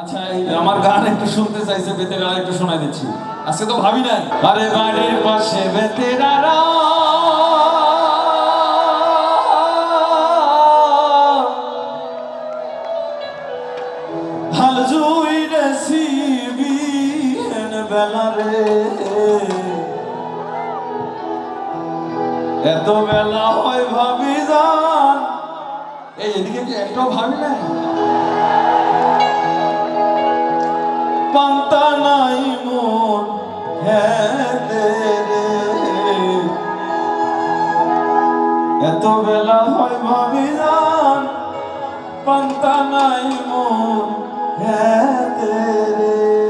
আচ্ছা আমার গান একটু শুনতে চাইছে বেতেরারা একটু শোনাই দিচ্ছি। আজকে তো ভাবি নাই। আরে বাড়ির পাশে রে। এত বেলা হয় ভাবি এই এদিকে কি একটাও ভাবি নাই পান্তা নাই মন হেতে রে। এত বেলা হয় ভাবি যান পান্তা নাই মন হেতে রে।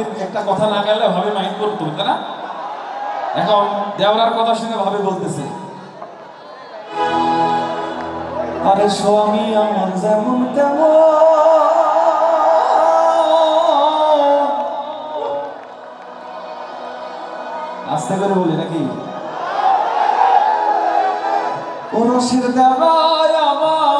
ভাবির একটা কথা না গেলে ভাবি মাইন্ড করতো তাই না? এখন দেওয়ার কথা শুনে ভাবি বলতেছে, আরে স্বামী, আমার যেমন তেমন। আস্তে করে বলি নাকি? ওরসের দেওয়ায় আমার